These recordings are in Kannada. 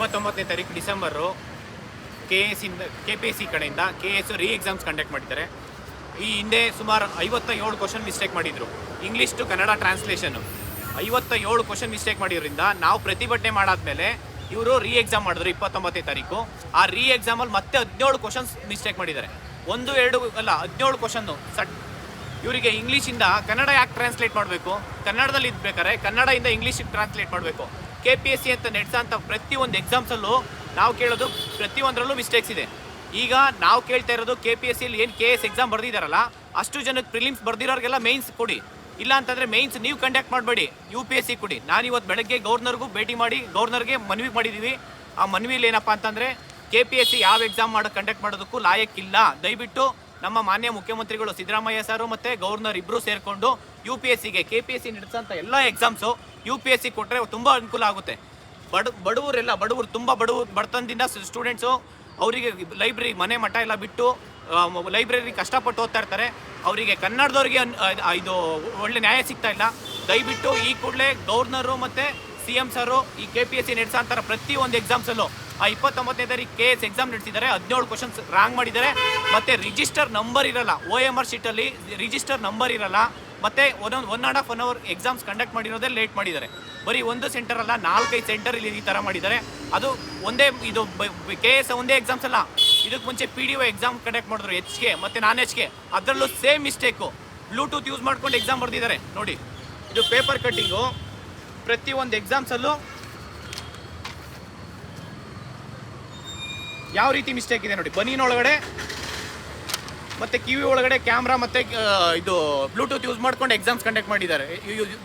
ಇಪ್ಪತ್ತೊಂಬತ್ತನೇ ತಾರೀಕು ಡಿಸೆಂಬರು ಕೆ ಎಸ್ ಇಂದ ಕೆ ಪಿ ಎಸ್ ಸಿ ಕಡೆಯಿಂದ K S re exams conduct ಮಾಡಿದ್ದಾರೆ. ಈ ಹಿಂದೆ ಸುಮಾರು ಐವತ್ತ ಏಳು ಕ್ವಶನ್ ಮಿಸ್ಟೇಕ್ ಮಾಡಿದರು. ಇಂಗ್ಲೀಷ್ ಟು ಕನ್ನಡ ಟ್ರಾನ್ಸ್ಲೇಷನು ಐವತ್ತ ಏಳು ಕ್ವಶನ್ ಮಿಸ್ಟೇಕ್ ಮಾಡಿರೋದ್ರಿಂದ ನಾವು ಪ್ರತಿಭಟನೆ ಮಾಡಾದ್ಮೇಲೆ ಇವರು ರೀ ಎಕ್ಸಾಮ್ ಮಾಡಿದ್ರು ಇಪ್ಪತ್ತೊಂಬತ್ತನೇ ತಾರೀಕು. ಆ ರೀ ಎಕ್ಸಾಮಲ್ಲಿ ಮತ್ತೆ ಹದಿನೇಳು ಕ್ವಶನ್ಸ್ ಮಿಸ್ಟೇಕ್ ಮಾಡಿದ್ದಾರೆ. ಒಂದು, ಎರಡು ಅಲ್ಲ, ಹದಿನೇಳು ಕ್ವಶನ್ನು ಸಟ್ ಇವರಿಗೆ ಇಂಗ್ಲೀಷಿಂದ ಕನ್ನಡ ಯಾಕೆ ಟ್ರಾನ್ಸ್ಲೇಟ್ ಮಾಡಬೇಕು? ಕನ್ನಡದಲ್ಲಿ ಇದ್ಬೇಕಾರೆ ಕನ್ನಡದಿಂದ ಇಂಗ್ಲೀಷಿಗೆ ಟ್ರಾನ್ಸ್ಲೇಟ್ ಮಾಡಬೇಕು. ಕೆ ಪಿ ಎಸ್ ಸಿ ಅಂತ ನಡೆಸೋಂಥ ಪ್ರತಿಯೊಂದು ಎಕ್ಸಾಮ್ಸಲ್ಲೂ ನಾವು ಕೇಳೋದು ಪ್ರತಿಯೊಂದರಲ್ಲೂ ಮಿಸ್ಟೇಕ್ಸ್ ಇದೆ. ಈಗ ನಾವು ಕೇಳ್ತಾ ಇರೋದು ಕೆ ಪಿ ಎಸ್ ಸಿಲಿ ಏನು ಕೆ ಎಸ್ ಎಕ್ಸಾಮ್ ಬರ್ದಿದ್ದಾರಲ್ಲ ಅಷ್ಟು ಜನಕ್ಕೆ ಪ್ರಿಲಿಮ್ಸ್ ಬರ್ದಿರೋರಿಗೆಲ್ಲ ಮೈನ್ಸ್ ಕೊಡಿ. ಇಲ್ಲ ಅಂತಂದರೆ ಮೈನ್ಸ್ ನೀವು ಕಂಡಕ್ಟ್ ಮಾಡಬೇಡಿ ಯು ಪಿ ಎಸ್ ಸಿ ಕೊಡಿ. ನಾನು ಇವತ್ತು ಬೆಳಗ್ಗೆ ಗೌರ್ನರ್ಗೂ ಭೇಟಿ ಮಾಡಿ, ಗೌರ್ನರ್ಗೆ ಮನವಿ ಮಾಡಿದ್ದೀವಿ ಆ ಮನವಿಲಿ ಏನಪ್ಪ ಅಂತಂದರೆ ಕೆ ಪಿ ಎಸ್ ಸಿ ಯಾವ ಎಕ್ಸಾಮ್ ಮಾಡೋ ಕಂಡಕ್ಟ್ ಮಾಡೋದಕ್ಕೂ ಲಾಯಕ್ಕಿಲ್ಲ. ದಯವಿಟ್ಟು ನಮ್ಮ ಮಾನ್ಯ ಮುಖ್ಯಮಂತ್ರಿಗಳು ಸಿದ್ದರಾಮಯ್ಯ ಸರ್ ಮತ್ತು ಗವರ್ನರ್ ಇಬ್ಬರು ಸೇರಿಕೊಂಡು ಯು ಪಿ ಎಸ್ ಸಿಗೆ ಕೆ ಪಿ ಎಸ್ ಸಿ ನಡೆಸೋಂಥ ಎಲ್ಲ exams U P S C ಕೊಟ್ಟರೆ ತುಂಬ ಅನುಕೂಲ ಆಗುತ್ತೆ. ಬಡ, ಬಡವರೆಲ್ಲ, ಬಡವರು ತುಂಬ ಬಡವರು ಬಡತನದಿಂದ ಸ್ಟೂಡೆಂಟ್ಸು ಅವರಿಗೆ ಲೈಬ್ರರಿ ಮನೆ ಮಠ ಎಲ್ಲ ಬಿಟ್ಟು ಲೈಬ್ರರಿ ಕಷ್ಟಪಟ್ಟು ಓದ್ತಾ ಇರ್ತಾರೆ. ಅವರಿಗೆ ಕನ್ನಡದವ್ರಿಗೆ ಇದು ಒಳ್ಳೆ ನ್ಯಾಯ ಸಿಗ್ತಾ ಇಲ್ಲ. ದಯವಿಟ್ಟು ಈ ಕೂಡಲೇ ಗವರ್ನರು ಮತ್ತು ಸಿ ಎಂ ಸರು ಈ ಕೆ ಪಿ ಎಸ್ ಸಿ ನಡೆಸೋ ಪ್ರತಿ ಒಂದು ಎಕ್ಸಾಮ್ಸಲ್ಲೂ ಆ ಇಪ್ಪತ್ತೊಂಬತ್ತನೇ ತಾರೀಕು ಕೆ ಎಸ್ ಎಕ್ಸಾಮ್ ನಡೆಸಿದ್ದಾರೆ. ಹದಿನೇಳು ಕ್ವಶನ್ಸ್ ರಾಂಗ್ ಮಾಡಿದ್ದಾರೆ. ಮತ್ತು ರಿಜಿಸ್ಟರ್ ನಂಬರ್ ಇರಲ್ಲ. ಒ ಎಂ ಆರ್ ಶೀಟಲ್ಲಿ ರಿಜಿಸ್ಟರ್ ನಂಬರ್ ಇರಲ್ಲ. ಮತ್ತು ಒಂದೊಂದು one and half one hour exams conduct ಮಾಡಿರೋದೇ late ಮಾಡಿದ್ದಾರೆ. ಬರೀ ಒಂದು ಸೆಂಟರ್ ಅಲ್ಲ, ನಾಲ್ಕೈದು ಸೆಂಟರ್ ಇಲ್ಲಿ ಈ ಥರ ಮಾಡಿದ್ದಾರೆ. ಅದು ಒಂದೇ ಇದು ಕೆ ಎಸ್ ಒಂದೇ ಎಕ್ಸಾಮ್ಸ್ ಅಲ್ಲ. ಇದಕ್ಕೆ ಮುಂಚೆ P D O exam conduct ಮಾಡಿದ್ರು ಎಚ್ ಕೆ ಮತ್ತು ನಾನ್ ಎಚ್ ಕೆ ಅದರಲ್ಲೂ ಸೇಮ್ ಮಿಸ್ಟೇಕು ಬ್ಲೂಟೂತ್ ಯೂಸ್ ಮಾಡ್ಕೊಂಡು ಎಕ್ಸಾಮ್ ಬರೆದಿದ್ದಾರೆ. ನೋಡಿ, ಇದು ಪೇಪರ್ ಕಟ್ಟಿಂಗು ಪ್ರತಿಯೊಂದು ಎಕ್ಸಾಮ್ಸಲ್ಲೂ ಯಾವ ರೀತಿ ಮಿಸ್ಟೇಕ್ ಇದೆ ನೋಡಿ. ಬನೀನ್ ಒಳಗಡೆ ಮತ್ತೆ ಕಿವಿ ಒಳಗಡೆ ಕ್ಯಾಮ್ರಾ ಮತ್ತೆ ಇದು ಬ್ಲೂಟೂತ್ ಯೂಸ್ ಮಾಡ್ಕೊಂಡು ಎಕ್ಸಾಮ್ಸ್ ಕಂಡಕ್ಟ್ ಮಾಡಿದ್ದಾರೆ.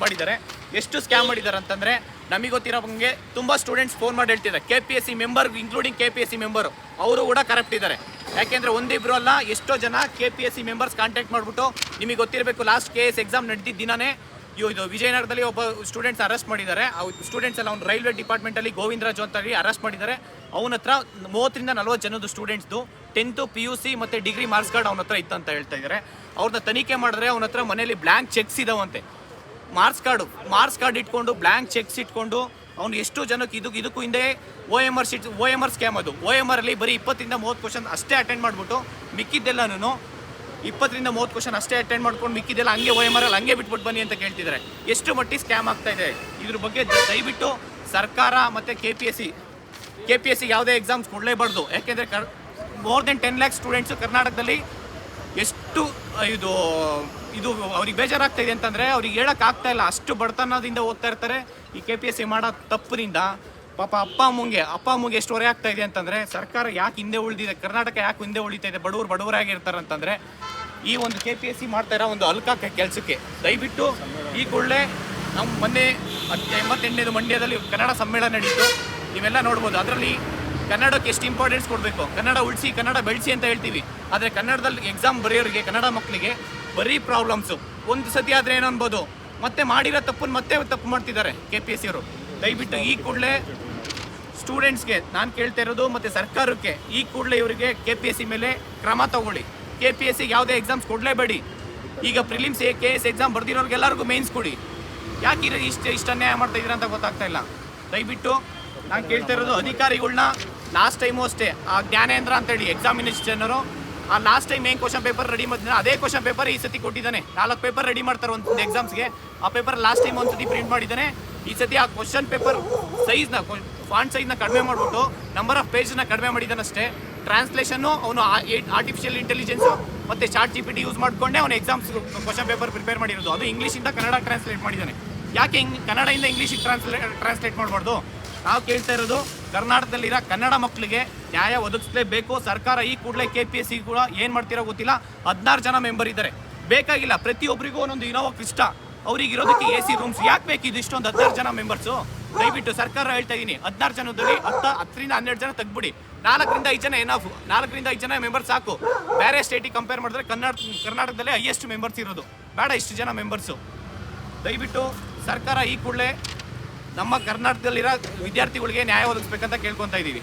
ಮಾಡಿದ್ದಾರೆ. ಎಷ್ಟು ಸ್ಕ್ಯಾಮ್ ಮಾಡಿದ್ದಾರೆ ಅಂತಂದ್ರೆ, ನಮಗೆ ಗೊತ್ತಿರೋ ಹಂಗೆ ತುಂಬ ಸ್ಟೂಡೆಂಟ್ಸ್ ಫೋನ್ ಮಾಡಿ ಹೇಳ್ತಿದ್ದಾರೆ. K P S C member including K P S C member ಅವರು ಕೂಡ ಕರೆಕ್ಟ್ ಇದ್ದಾರೆ. ಯಾಕೆಂದ್ರೆ ಒಂದಿಬ್ರು ಅಲ್ಲ, ಎಷ್ಟೋ ಜನ K P S C members contact ಮಾಡಿಬಿಟ್ಟು ನಿಮಗೆ ಗೊತ್ತಿರಬೇಕು ಲಾಸ್ಟ್ ಕೆ ಎಸ್ ಎಕ್ಸಾಮ್ ನಡೆದಿದ್ದ ದಿನನೇ ಇವ್ ಇದು ವಿಜಯನಗರದಲ್ಲಿ ಒಬ್ಬ ಸ್ಟೂಡೆಂಟ್ಸ್ ಅರೆಸ್ಟ್ ಮಾಡಿದ್ದಾರೆ. ಸ್ಟೂಡೆಂಟ್ಸ್ ಎಲ್ಲ ಅವ್ನು ರೈಲ್ವೆ ಡಿಪಾರ್ಟ್ಮೆಂಟಲ್ಲಿ ಗೋವಿಂದರಾಜು ಅಂತ ಹೇಳಿ ಅರೆಸ್ಟ್ ಮಾಡಿದ್ದಾರೆ. ಅವನ ಹತ್ರ ಮೂವತ್ತರಿಂದ ನಲ್ವತ್ತು ಜನದ್ದು ಸ್ಟೂಡೆಂಟ್ಸ್ದು ಟೆಂತು ಪಿ ಯು ಸಿ ಮತ್ತು ಡಿಗ್ರಿ ಮಾರ್ಕ್ಸ್ ಕಾರ್ಡ್ ಅವನ ಹತ್ರ ಇತ್ತಂತ ಹೇಳ್ತಾ ಇದ್ದಾರೆ. ಅವ್ರನ್ನ ತನಿಖೆ ಮಾಡಿದ್ರೆ ಅವನ ಹತ್ರ ಮನೆಯಲ್ಲಿ ಬ್ಲ್ಯಾಂಕ್ ಚೆಕ್ಸ್ ಇದಾವಂತೆ. ಮಾರ್ಕ್ಸ್ ಕಾರ್ಡು ಮಾರ್ಕ್ಸ್ ಕಾರ್ಡ್ ಇಟ್ಕೊಂಡು ಬ್ಲ್ಯಾಂಕ್ ಚೆಕ್ಸ್ ಇಟ್ಕೊಂಡು ಅವ್ನು ಎಷ್ಟು ಜನಕ್ಕೆ ಇದಕ್ಕೆ ಇದಕ್ಕೂ ಹಿಂದೆ O M R sheet O M R scam ಅದು. ಓ ಎಂ ಆರಲ್ಲಿ ಬರೀ ಇಪ್ಪತ್ತರಿಂದ ಮೂವತ್ತು ಕ್ವಶನ್ ಅಷ್ಟೇ ಅಟೆಂಡ್ ಮಾಡಿಬಿಟ್ಟು ಮಿಕ್ಕಿದ್ದೆಲ್ಲನೂ ಇಪ್ಪತ್ತರಿಂದ ಮೂವತ್ತು ಕ್ವಶನ್ ಅಷ್ಟೇ ಅಟೆಂಡ್ ಮಾಡ್ಕೊಂಡು ಮಿಕ್ಕಿದೆಲ್ಲ ಹಂಗೆ ಓ ಎಂ ಆರ್ ಅಲ್ಲಿ ಹಂಗೆ ಬಿಟ್ಬಿಟ್ಟು ಬನ್ನಿ ಅಂತ ಕೇಳ್ತಿದ್ದಾರೆ. ಎಷ್ಟು ಮಟ್ಟಿ ಸ್ಕ್ಯಾಮ್ ಆಗ್ತಾ ಇದೆ? ಇದ್ರ ಬಗ್ಗೆ ದಯವಿಟ್ಟು ಸರ್ಕಾರ ಮತ್ತು K P S C K P S C ಯಾವುದೇ ಎಕ್ಸಾಮ್ಸ್ ಕೊಡಲೇಬಾರ್ದು. ಯಾಕೆಂದರೆ ಕರ್ more than ten lakhs students ಕರ್ನಾಟಕದಲ್ಲಿ ಎಷ್ಟು, ಇದು ಇದು ಅವ್ರಿಗೆ ಬೇಜಾರಾಗ್ತಾ ಇದೆ ಅಂತಂದರೆ ಅವ್ರಿಗೆ ಹೇಳೋಕ್ಕಾಗ್ತಾ ಇಲ್ಲ. ಅಷ್ಟು ಬಡತನದಿಂದ ಓದ್ತಾ ಇರ್ತಾರೆ. ಈ ಕೆ ಪಿ ಎಸ್ ಸಿ ಮಾಡೋ ತಪ್ಪಿನಿಂದ ಪಾಪ ಅಪ್ಪ ಅಮ್ಮಂಗೆ ಅಪ್ಪ ಅಮ್ಮಂಗೆ ಎಷ್ಟು ಹೊರೆ ಆಗ್ತಾ ಇದೆ ಅಂತಂದರೆ, ಸರ್ಕಾರ ಯಾಕೆ ಹಿಂದೆ ಉಳಿದಿದೆ, ಕರ್ನಾಟಕ ಯಾಕೆ ಹಿಂದೆ ಉಳಿತಾ ಇದೆ, ಬಡವರು ಬಡವರಾಗಿರ್ತಾರೆ ಅಂತಂದರೆ, ಈ ಒಂದು ಕೆ ಪಿ ಎಸ್ ಸಿ ಮಾಡ್ತಾ ಇರೋ ಒಂದು ಅಲ್ಕ ಕೆಲಸಕ್ಕೆ, ದಯವಿಟ್ಟು ಈ ಕೂಡಲೇ ನಮ್ಮ ಮೊನ್ನೆ ಎಂಬತ್ತೆಂಟನೇದು ಮಂಡ್ಯದಲ್ಲಿ ಕನ್ನಡ ಸಮ್ಮೇಳನ ನಡೀತು. ನೀವೆಲ್ಲ ನೋಡ್ಬೋದು, ಅದರಲ್ಲಿ ಕನ್ನಡಕ್ಕೆ ಎಷ್ಟು ಇಂಪಾರ್ಟೆನ್ಸ್ ಕೊಡಬೇಕು? ಕನ್ನಡ ಉಳಿಸಿ, ಕನ್ನಡ ಬೆಳೆಸಿ ಅಂತ ಹೇಳ್ತೀವಿ. ಆದರೆ ಕನ್ನಡದಲ್ಲಿ ಎಕ್ಸಾಮ್ ಬರೆಯೋರಿಗೆ, ಕನ್ನಡ ಮಕ್ಕಳಿಗೆ ಬರೀ ಪ್ರಾಬ್ಲಮ್ಸು ಒಂದು ಸತಿ ಆದರೆ ಏನು ಅನ್ಬೋದು? ಮತ್ತೆ ಮಾಡಿರೋ ತಪ್ಪನ್ನು ಮತ್ತೆ ತಪ್ಪು ಮಾಡ್ತಿದ್ದಾರೆ ಕೆ ಪಿ ಎಸ್ ಸಿಯವರು ದಯವಿಟ್ಟು ಈ ಕೂಡಲೇ ಸ್ಟೂಡೆಂಟ್ಸ್ಗೆ ನಾನು ಕೇಳ್ತಾ ಇರೋದು ಮತ್ತು ಸರ್ಕಾರಕ್ಕೆ ಈ ಕೂಡಲೇ ಇವರಿಗೆ ಕೆ ಪಿ ಎಸ್ ಸಿ ಮೇಲೆ ಕ್ರಮ ತಗೊಳ್ಳಿ. ಕೆ ಪಿ ಎಸ್ ಸಿಗೆ ಯಾವುದೇ ಎಕ್ಸಾಮ್ಸ್ ಕೊಡಲೇಬೇಡಿ. ಈಗ prelims A K S exam ಬರ್ದಿರೋರಿಗೆಲ್ಲರಿಗೂ mains ಕೊಡಿ. ಯಾಕೆ ಇಷ್ಟು ಇಷ್ಟು ಅನ್ಯಾಯ ಮಾಡ್ತಾ ಇದ್ದೀರಾ ಅಂತ ಗೊತ್ತಾಗ್ತಾ ಇಲ್ಲ. ದಯವಿಟ್ಟು ನಾನು ಕೇಳ್ತಾ ಇರೋದು ಅಧಿಕಾರಿಗಳನ್ನ ಲಾಸ್ಟ್ ಟೈಮು ಅಷ್ಟೇ, ಆ ಜ್ಞಾನೇಂದ್ರ ಅಂತೇಳಿ ಎಕ್ಸಾಮಿನೇಷನರು ಆ ಲಾಸ್ಟ್ ಟೈಮ್ ಏನು ಕ್ವಶನ್ ಪೇಪರ್ ರೆಡಿ ಮಾಡಿದ್ರೆ ಅದೇ ಕ್ವಶನ್ ಪೇಪರ್ ಈ ಸತಿ ಕೊಟ್ಟಿದ್ದಾನೆ. ನಾಲ್ಕು ಪೇಪರ್ ರೆಡಿ ಮಾಡ್ತಾರೆ ಒಂದು ಎಕ್ಸಾಮ್ಸ್ಗೆ ಆ ಪೇಪರ್ ಲಾಸ್ಟ್ ಟೈಮ್ ಒಂದು ಸತಿ ಪ್ರಿಂಟ್ ಮಾಡಿದ್ದಾನೆ. ಈ ಸತಿ ಆ ಕ್ವಶನ್ ಪೇಪರ್ ಸೈಜ್ನ ಫಾಂಟ್ ಸೈಜ್ನ ಕಡಿಮೆ ಮಾಡಿಬಿಟ್ಟು ನಂಬರ್ ಆಫ್ ಪೇಜ್ನ ಕಡಿಮೆ ಮಾಡಿದ್ದಾನಷ್ಟೇ ಟ್ರಾನ್ಸ್ಲೇಷನ್ನು ಅವನು ಆರ್ಟಿಫಿಷಿಯಲ್ ಇಂಟೆಲಿಜೆನ್ಸು ಮತ್ತು chat G P T use ಮಾಡಿಕೊಂಡೆ ಅವನು ಎಕ್ಸಾಮ್ಸ್ ಕ್ವಶನ್ ಪೇಪರ್ ಪ್ರಿಪೇರ್ ಮಾಡಿರೋದು. ಅದು ಇಂಗ್ಲೀಷಿಂದ ಕನ್ನಡ ಟ್ರಾನ್ಸ್ಲೇಟ್ ಮಾಡಿದ್ದಾನೆ ಯಾಕೆ ಇಂಗ್ ಕನ್ನಡದಿಂದ ಇಂಗ್ಲೀಷಿಗೆ ಟ್ರಾನ್ಸ್ಲೇಟ್ ಟ್ರಾನ್ಸ್ಲೇಟ್ ಮಾಡಬಾರ್ದು? ನಾವು ಕೇಳ್ತಾ ಇರೋದು ಕರ್ನಾಟಕದಲ್ಲಿರೋ ಕನ್ನಡ ಮಕ್ಕಳಿಗೆ ನ್ಯಾಯ ಒದಗಿಸಲೇಬೇಕು. ಸರ್ಕಾರ ಈ ಕೂಡಲೇ ಕೆ ಪಿ ಎಸ್ ಸಿ ಕೂಡ ಏನು ಮಾಡ್ತೀರೋ ಗೊತ್ತಿಲ್ಲ. ಹದಿನಾರು ಜನ ಮೆಂಬರ್ ಇದ್ದಾರೆ. ಬೇಕಾಗಿಲ್ಲ. ಪ್ರತಿಯೊಬ್ಬರಿಗೂ ಒಂದೊಂದು ಇನೋವಾ ಕ್ರಿಸ್ಟ ಅವ್ರಿಗೆ ಇರೋದಕ್ಕೆ ಎ ಸಿ ರೂಮ್ಸ್ ಯಾಕೆ ಬೇಕು ಇದು ಇಷ್ಟೊಂದು ಹದಿನಾರು ಜನ ಮೆಂಬರ್ಸು ದಯವಿಟ್ಟು ಸರ್ಕಾರ ಹೇಳ್ತಾ ಇದ್ದೀನಿ ಹದಿನಾರು ಜನದಲ್ಲಿ ಹತ್ತ, ಹತ್ತರಿಂದ ಹನ್ನೆರಡು ಜನ ತೆಗ್ಬಿಡಿ ನಾಲ್ಕರಿಂದ ಐದು ಜನ ಏನಾಫ್ ನಾಲ್ಕರಿಂದ ಐದು ಜನ ಮೆಂಬರ್ಸ್ ಸಾಕು. ಬೇರೆ ಸ್ಟೇಟಿಗೆ ಕಂಪೇರ್ ಮಾಡಿದ್ರೆ ಕನ್ನಡ, ಕರ್ನಾಟಕದಲ್ಲೇ ಹೈಯೆಸ್ಟ್ ಮೆಂಬರ್ಸ್ ಇರೋದು. ಬೇಡ ಇಷ್ಟು ಜನ ಮೆಂಬರ್ಸು ದಯವಿಟ್ಟು ಸರ್ಕಾರ ಈ ಕೂಡಲೇ ನಮ್ಮ ಕರ್ನಾಟಕದಲ್ಲಿರೋ ವಿದ್ಯಾರ್ಥಿಗಳಿಗೆ ನ್ಯಾಯ ಒದಗಿಸ್ಬೇಕಂತ ಕೇಳ್ಕೊತಾ ಇದ್ದೀವಿ